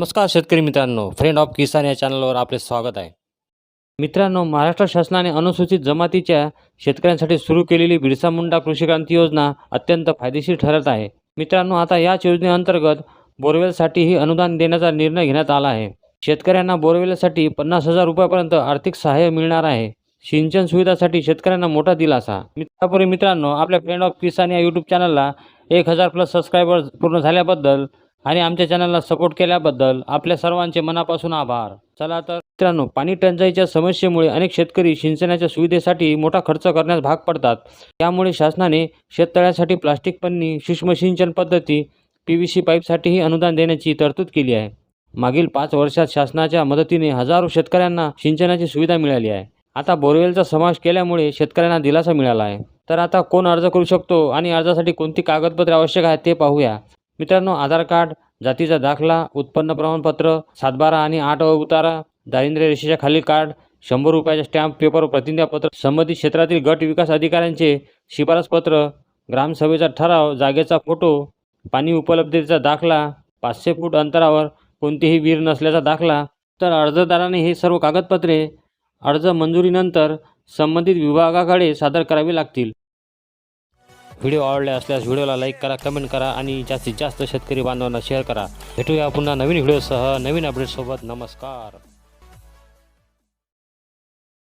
नमस्कार शेतकरी मित्रांनो फ्रेंड ऑफ किसान या चॅनलवर आपले स्वागत आहे. मित्रांनो महाराष्ट्र शासनाने अनुसूचित जमातीच्या शेतकऱ्यांसाठी सुरू केलेली बिरसा मुंडा कृषी क्रांती योजना अत्यंत फायदेशीर ठरत आहे. मित्रांनो आता याच योजनेअंतर्गत बोरवेलसाठीही अनुदान देण्याचा निर्णय घेण्यात आला आहे. शेतकऱ्यांना बोरवेलसाठी पन्नास हजार रुपयापर्यंत आर्थिक सहाय्य मिळणार आहे. सिंचन सुविधासाठी शेतकऱ्यांना मोठा दिलासा. मित्रापूर्वी मित्रांनो आपल्या फ्रेंड ऑफ किसान या यूट्यूब चॅनलला एक हजार प्लस सबस्क्रायबर पूर्ण झाल्याबद्दल आणि आमच्या चॅनलला सपोर्ट केल्याबद्दल आपल्या सर्वांचे मनापासून आभार. चला तर मित्रांनो पाणी टंचाईच्या समस्येमुळे अनेक शेतकरी सिंचनाच्या सुविधेसाठी मोठा खर्च करण्यास भाग पडतात. त्यामुळे शासनाने शेततळ्यासाठी प्लास्टिक पन्नी सूक्ष्म सिंचन पद्धती पी व्ही सी पाईपसाठीही अनुदान देण्याची तरतूद केली आहे. मागील पाच वर्षात शासनाच्या मदतीने हजारो शेतकऱ्यांना सिंचनाची सुविधा मिळाली आहे. आता बोरवेलचा समावेश केल्यामुळे शेतकऱ्यांना दिलासा मिळाला आहे. तर आता कोण अर्ज करू शकतो आणि अर्जासाठी कोणती कागदपत्रे आवश्यक आहेत ते पाहूया. मित्रांनो आधार कार्ड जातीचा दाखला उत्पन्न प्रमाणपत्र सातबारा आणि आठ उतारा दारिद्र्य रेषेच्या खालील कार्ड शंभर रुपयाच्या स्टॅम्प पेपर प्रतिज्ञापत्र संबंधित क्षेत्रातील गट विकास अधिकाऱ्यांचे शिफारसपत्र ग्रामसभेचा ठराव जागेचा फोटो पाणी उपलब्धतेचा दाखला पाचशे फूट अंतरावर कोणतीही विहीर नसल्याचा दाखला तर अर्जदाराने हे सर्व कागदपत्रे अर्ज मंजुरीनंतर संबंधित विभागाकडे सादर करावी लागतील. व्हिडिओ आवडले असल्यास व्हिडिओला लाईक करा कमेंट करा आणि जास्तीत जास्त शेतकरी बांधवांना शेअर करा. भेटूया पुन्हा नवीन व्हिडिओसह नवीन अपडेटसोबत नमस्कार.